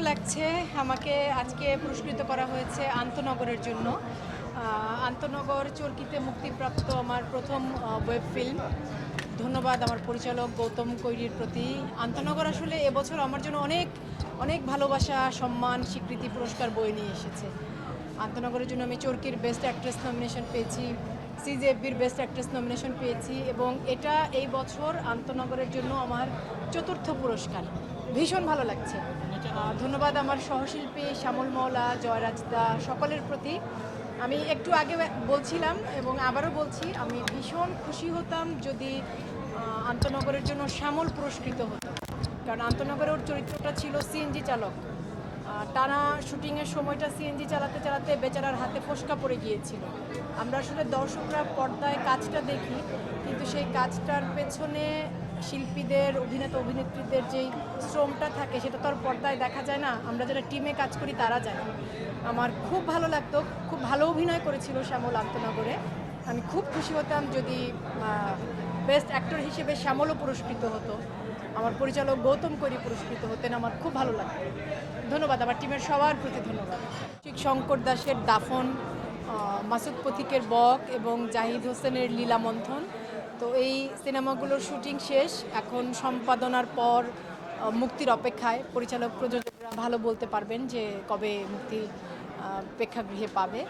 ভালো লাগছে। আমাকে আজকে পুরস্কৃত করা হয়েছে আন্তনগরের জন্য। আন্তনগর চরকিতে মুক্তিপ্রাপ্ত আমার প্রথম ওয়েব ফিল্ম। ধন্যবাদ আমার পরিচালক গৌতম কৈরির প্রতি। আন্তনগর আসলে এবছর আমার জন্য অনেক অনেক ভালোবাসা, সম্মান, স্বীকৃতি, পুরস্কার বয়ে নিয়ে এসেছে। আন্তনগরের জন্য আমি চরকির বেস্ট অ্যাক্ট্রেস নমিনেশন পেয়েছি, সিজেএফবির বেস্ট অ্যাক্ট্রেস নমিনেশন পেয়েছি এবং এটা এই বছর আন্তনগরের জন্য আমার চতুর্থ পুরস্কার। ভীষণ ভালো লাগছে। ধন্যবাদ আমার সহশিল্পী শ্যামল মৌলা জয়রাজদা সকলের প্রতি। আমি একটু আগে বলছিলাম এবং আবারও বলছি, আমি ভীষণ খুশি হতাম যদি আন্তনগরের জন্য শ্যামল পুরস্কৃত হতো। কারণ আন্তনগরের ওর চরিত্রটা ছিল সিএনজি চালক। টানা শুটিংয়ের সময়টা সিএনজি চালাতে চালাতে বেচারার হাতে ফোসকা পড়ে গিয়েছিল। আমরা আসলে দর্শকরা পর্দায় কাজটা দেখি, কিন্তু সেই কাজটার পেছনে শিল্পীদের, অভিনেতা, অভিনেত্রীদের যেই শ্রমটা থাকে, সেটা তো আর পর্দায় দেখা যায় না। আমরা যারা টিমে কাজ করি, তারা জানি। আমার খুব ভালো লাগতো, খুব ভালো অভিনয় করেছিল শ্যামল আন্তনগরে আমি খুব খুশি হতাম যদি বেস্ট অ্যাক্টর হিসেবে শ্যামলও পুরস্কৃত হতো। আমার পরিচালক গৌতম করি পুরস্কৃত হতেন, আমার খুব ভালো লাগতো। ধন্যবাদ, আমার টিমের সবার প্রতি ধন্যবাদ। ঠিক শঙ্কর দাসের দাফন মাসুদ পথিকের বক এবং জাহিদ হোসেনের লীলা মন্থন তো এই সিনেমাগুলোর শুটিং শেষ। এখন সম্পাদনার পর মুক্তির অপেক্ষায় পরিচালক প্রযোজকরা ভালো বলতে পারবেন যে কবে মুক্তি প্রেক্ষাগৃহে পাবে।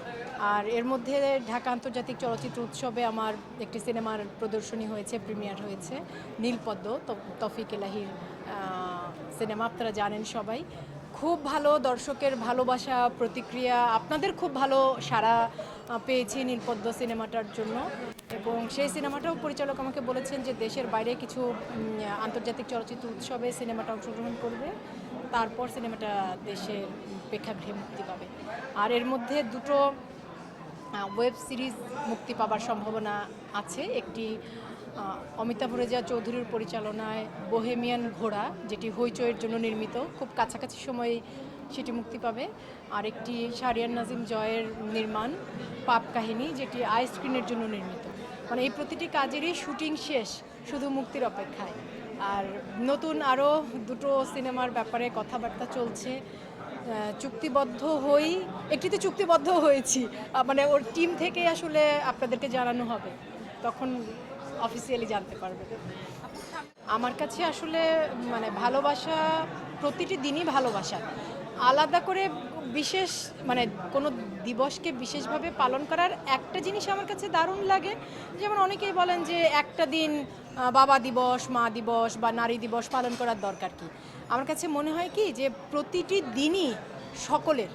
আর এর মধ্যে ঢাকা আন্তর্জাতিক চলচ্চিত্র উৎসবে আমার একটি সিনেমার প্রদর্শনী হয়েছে প্রিমিয়ার হয়েছে নীলপদ্ম তফিক এলাহির সিনেমা। আপনারা জানেন সবাই। খুব ভালো দর্শকের ভালোবাসা প্রতিক্রিয়া আপনাদের খুব ভালো আহ, পেয়েছি নীলপদ্ম সিনেমাটার জন্য। এবং সেই সিনেমাটাও পরিচালক আমাকে বলেছেন যে দেশের বাইরে কিছু আন্তর্জাতিক চলচ্চিত্র উৎসবে সিনেমাটা অংশগ্রহণ করবে। তারপর সিনেমাটা দেশের প্রেক্ষাগৃহে মুক্তি পাবে। আর এর মধ্যে দুটো ওয়েব সিরিজ মুক্তি পাবার সম্ভাবনা আছে। একটি অমিতাভ রেজা চৌধুরীর পরিচালনায় বোহেমিয়ান ঘোড়া, যেটি হইচইয়ের জন্য নির্মিত। খুব কাছাকাছি সময়ে সেটি মুক্তি পাবে। আর একটি শারিয়ান নাজিম জয়ের নির্মাণ, পাপ কাহিনী, যেটি আই স্ক্রিনের জন্য নির্মিত। মানে এই প্রতিটি কাজেরই শুটিং শেষ, শুধু মুক্তির অপেক্ষায়। আর নতুন আরও দুটো সিনেমার ব্যাপারে কথাবার্তা চলছে। চুক্তিবদ্ধ হই, একটিতে চুক্তিবদ্ধ হয়েছি। মানে ওর টিম থেকে আসলে আপনাদেরকে জানানো হবে। তখন অফিসিয়ালি জানতে পারবে। আমার কাছে আসলে মানে ভালোবাসা, প্রতিটি দিনই ভালোবাসা। আলাদা করে বিশেষ মানে কোনো দিবসকে বিশেষভাবে পালন করার একটা জিনিস আমার কাছে দারুণ লাগে। যেমন অনেকেই বলেন যে একটা দিন বাবা দিবস, মা দিবস বা নারী দিবস পালন করার দরকার কি? আমার কাছে মনে হয় কি যে প্রতিটি দিনই সকলের,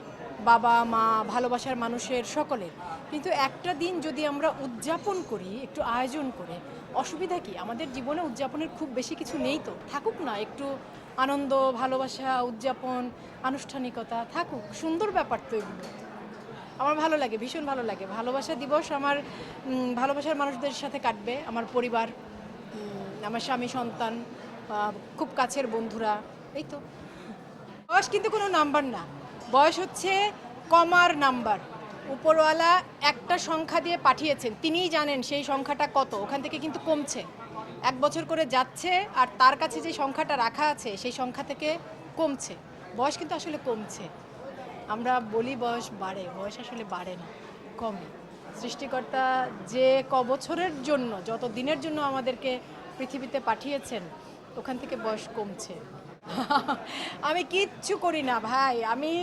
বাবা, মা, ভালোবাসার মানুষের সকলের। কিন্তু একটা দিন যদি আমরা উদযাপন করি, একটু আয়োজন করে, অসুবিধা কি? আমাদের জীবনে উদযাপনের খুব বেশি কিছু নেই তো, থাকুক না, একটু আনন্দ, ভালোবাসা, উদযাপন, আনুষ্ঠানিকতা, থাকুক, সুন্দর ব্যাপার তো এগুলো। আমার ভালো লাগে, ভীষণ ভালো লাগে। ভালোবাসা দিবস আমার ভালোবাসার মানুষদের সাথে কাটবে। আমার পরিবার আমার স্বামী, সন্তান খুব কাছের বন্ধুরা, এই তো। বয়স কিন্তু কোনো নাম্বার না। বয়স হচ্ছে কমার নাম্বার। উপরওয়ালা একটা সংখ্যা দিয়ে পাঠিয়েছেন। তিনিই জানেন সেই সংখ্যাটা কত। ওখান থেকে কিন্তু কমছে। এক বছর করে যাচ্ছে আর তার কাছে যে সংখ্যাটা রাখা আছে, সেই সংখ্যা থেকে কমছে। বয়স কিন্তু আসলে কমছে। আমরা বলি বয়স বাড়ে, বয়স আসলে বাড়ে না, কমে। সৃষ্টিকর্তা যে ক বছরের জন্য, যত দিনের জন্য আমাদেরকে পৃথিবীতে পাঠিয়েছেন, ওখান থেকে বয়স কমছে। আমি কিচ্ছু করি না ভাই, আমি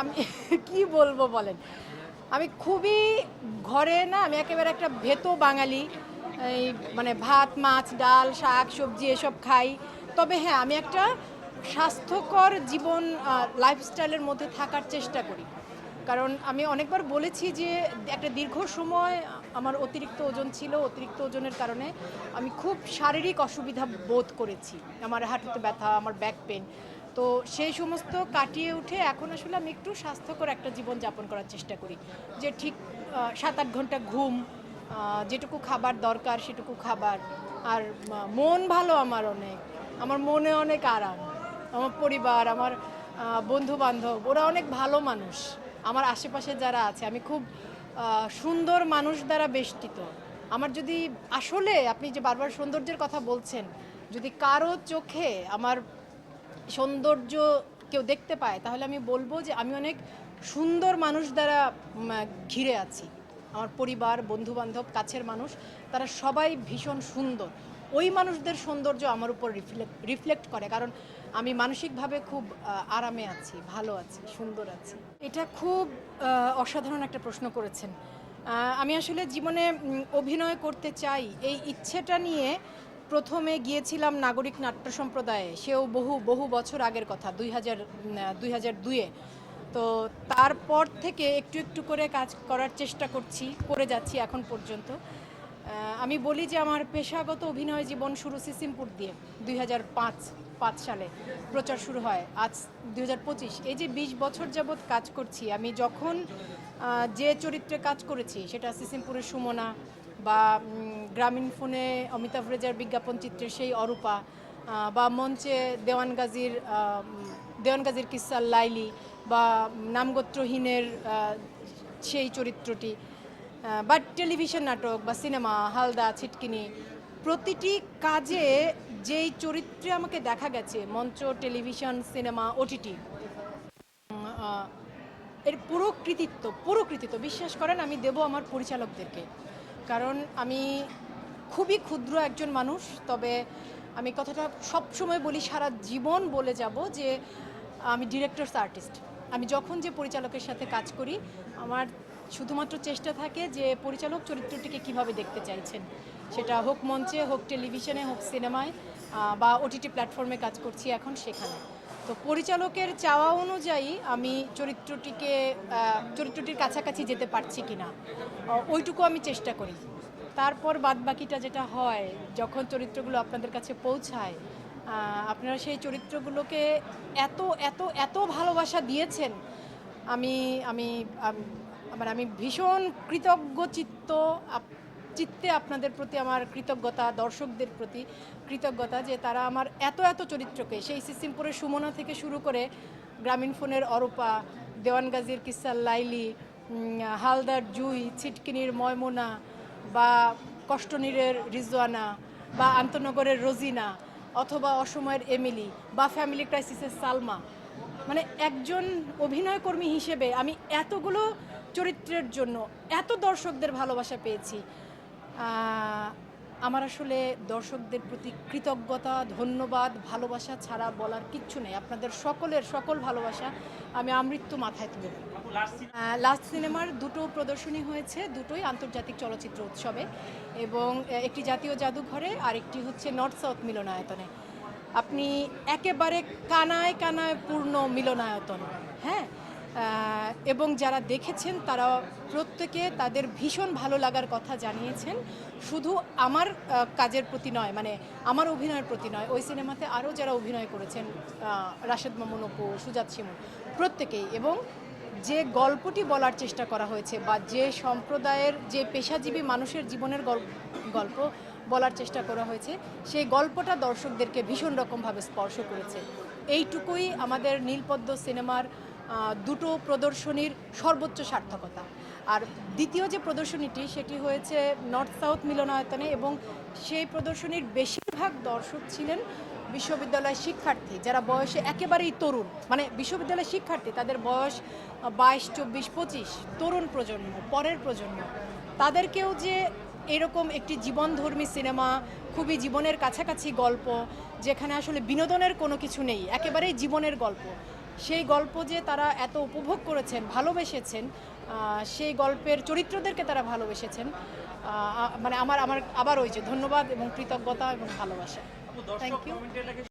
আমি কি বলব বলেন? আমি খুবই ঘরে না, আমি একেবারে একটা ভেতো বাঙালি এই মানে ভাত, মাছ, ডাল, শাক, সবজি এসব খাই। তবে হ্যাঁ আমি একটা স্বাস্থ্যকর জীবন লাইফস্টাইলের মধ্যে থাকার চেষ্টা করি। কারণ আমি অনেকবার বলেছি যে একটা দীর্ঘ সময় আমার অতিরিক্ত ওজন ছিল, অতিরিক্ত ওজনের কারণে আমি খুব শারীরিক অসুবিধা বোধ করেছি। আমার হাঁটুতে ব্যথা, আমার ব্যাক পেন তো সেই সমস্ত কাটিয়ে উঠে এখন আসলে আমি একটু স্বাস্থ্যকর একটা জীবন যাপন করার চেষ্টা করি। যে ঠিক সাত আট ঘণ্টা ঘুম যেটুকু খাবার দরকার সেটুকু খাবার। আর মন ভালো আমার অনেক। আমার মনে অনেক আরাম। আমার পরিবার, আমার বন্ধু বান্ধব ওরা অনেক ভালো মানুষ। আমার আশেপাশে যারা আছে, আমি খুব সুন্দর মানুষ দ্বারা বেষ্টিত। আমার যদি আসলে আপনি যে বারবার সৌন্দর্যের কথা বলছেন, যদি কারও চোখে আমার সৌন্দর্য কেউ দেখতে পায়, তাহলে আমি বলব যে আমি অনেক সুন্দর মানুষ দ্বারা ঘিরে আছি। আমার পরিবার বন্ধু বান্ধব কাছের মানুষ, তারা সবাই ভীষণ সুন্দর। ওই মানুষদের সৌন্দর্য আমার উপর রিফ্লেক্ট রিফ্লেক্ট করে, কারণ আমি মানসিকভাবে খুব আরামে আছি, ভালো আছি, সুন্দর আছি। এটা খুব অসাধারণ একটা প্রশ্ন করেছেন। আমি আসলে জীবনে অভিনয় করতে চাই, এই ইচ্ছেটা নিয়ে প্রথমে গিয়েছিলাম নাগরিক নাট্য সম্প্রদায়ে, সেও বহু বহু বছর আগের কথা, দুই হাজার দুই হাজার দুইয়ে। তো তারপর থেকে একটু একটু করে কাজ করার চেষ্টা করছি, করে যাচ্ছি এখন পর্যন্ত। আমি বলি যে আমার পেশাগত অভিনয় জীবন শুরু সিসিমপুর দিয়ে, দুই পাঁচ সালে প্রচার শুরু হয়। আজ দুই হাজার পঁচিশ, এই যে বিশ বছর যাবৎ কাজ করছি, আমি যখন যে চরিত্রে কাজ করেছি, সেটা সিসিমপুরের সুমনা বা গ্রামীণ ফোনে অমিতাভ রেজার বিজ্ঞাপন চিত্রের সেই অরূপা বা মঞ্চে দেওয়ান গাজীর দেওয়ান লাইলি বা নামগোত্রহীনের সেই চরিত্রটি বা টেলিভিশন নাটক বা সিনেমা, হালদা, ছিটকিনি, প্রতিটি কাজে যেই চরিত্রে আমাকে দেখা গেছে, মঞ্চ, টেলিভিশন, সিনেমা, ওটিটি এর পুরো কৃতিত্ব পুরো কৃতিত্ব, বিশ্বাস করেন, আমি দেব আমার পরিচালকদেরকে। কারণ আমি খুবই ক্ষুদ্র একজন মানুষ, তবে আমি কথাটা সবসময় বলি, সারা জীবন বলে যাব যে আমি ডিরেক্টরস আর্টিস্ট আমি যখন যে পরিচালকের সাথে কাজ করি, আমার শুধুমাত্র চেষ্টা থাকে যে পরিচালক চরিত্রটিকে কীভাবে দেখতে চাইছেন। সেটা হোক মঞ্চে, হোক টেলিভিশনে, হোক সিনেমায় বা ওটিটি প্ল্যাটফর্মে কাজ করছি এখন সেখানে। তো পরিচালকের চাওয়া অনুযায়ী আমি চরিত্রটিকে চরিত্রটির কাছাকাছি যেতে পারছি কি না ওইটুকু আমি চেষ্টা করি। তারপর বাদ বাকিটা যেটা হয়, যখন চরিত্রগুলো আপনাদের কাছে পৌঁছায় আপনারা সেই চরিত্রগুলোকে এত এত এত ভালোবাসা দিয়েছেন। আমি আমি মানে আমি ভীষণ কৃতজ্ঞ চিত্ত চিত্তে আপনাদের প্রতি, আমার কৃতজ্ঞতা, দর্শকদের প্রতি কৃতজ্ঞতা যে তারা আমার এত এত চরিত্রকে, সেই সিসিমপুরের সুমনা থেকে শুরু করে গ্রামীণ ফোনের অরূপা দেওয়ানগাজীর কিসার লাইলি হালদার জুই, ছিটকিনির ময়মোনা বা কষ্টনীরের রিজওয়ানা বা আন্তনগরের রোজিনা অথবা অসময়ের এমিলি বা ফ্যামিলি ক্রাইসিসের সালমা। মানে একজন অভিনয়কর্মী হিসেবে আমি এতগুলো চরিত্রের জন্য, এত দর্শকদের ভালোবাসা পেয়েছি। আমার আসলে দর্শকদের প্রতি কৃতজ্ঞতা, ধন্যবাদ, ভালোবাসা ছাড়া বলার কিচ্ছু নেই। আপনাদের সকলের সকল ভালোবাসা আমি আমৃত্যু মাথায় তুলে লাস্ট সিনেমার দুটো প্রদর্শনী হয়েছে, দুটোই আন্তর্জাতিক চলচ্চিত্র উৎসবে এবং একটি জাতীয় জাদুঘরে আর একটি হচ্ছে নর্থ সাউথ মিলনায়তনে। আপনি একেবারে কানায় কানায় পূর্ণ মিলনায়তন। হ্যাঁ? এবং যারা দেখেছেন তারা প্রত্যেকে তাদের ভীষণ ভালো লাগার কথা জানিয়েছেন। শুধু আমার কাজের প্রতি নয় মানে আমার অভিনয়ের প্রতি নয়, ওই সিনেমাতে আরও যারা অভিনয় করেছেন রাশেদ মামুন অপু, সুজাত শিমুল, প্রত্যেকেই। এবং যে গল্পটি বলার চেষ্টা করা হয়েছে বা যে সম্প্রদায়ের, যে পেশাজীবী মানুষের জীবনের গল- গল্প বলার চেষ্টা করা হয়েছে, সেই গল্পটা দর্শকদেরকে ভীষণ রকমভাবে স্পর্শ করেছে। এইটুকুই আমাদের নীলপদ্ম সিনেমার দুটো প্রদর্শনীর সর্বোচ্চ সার্থকতা। আর দ্বিতীয় যে প্রদর্শনীটি, সেটি হয়েছে নর্থ সাউথ মিলনায়তনে এবং সেই প্রদর্শনীর বেশিরভাগ দর্শক ছিলেন বিশ্ববিদ্যালয় শিক্ষার্থী, যারা বয়সে একেবারেই তরুণ। মানে বিশ্ববিদ্যালয় শিক্ষার্থী, তাদের বয়স বাইশ, চব্বিশ, পঁচিশ, তরুণ প্রজন্ম, পরের প্রজন্ম। তাদেরকেও যে এরকম একটি জীবনধর্মী সিনেমা, খুবই জীবনের কাছাকাছি গল্প, যেখানে আসলে বিনোদনের কোনো কিছু নেই, একেবারেই জীবনের গল্প। সেই গল্প যে তারা এত উপভোগ করেছেন ভালোবেসেছেন সেই গল্পের চরিত্রদেরকে তারা ভালোবেসেছেন মানে আমার আমার আবার ওই যে ধন্যবাদ এবং কৃতজ্ঞতা এবং ভালোবাসা। Thank you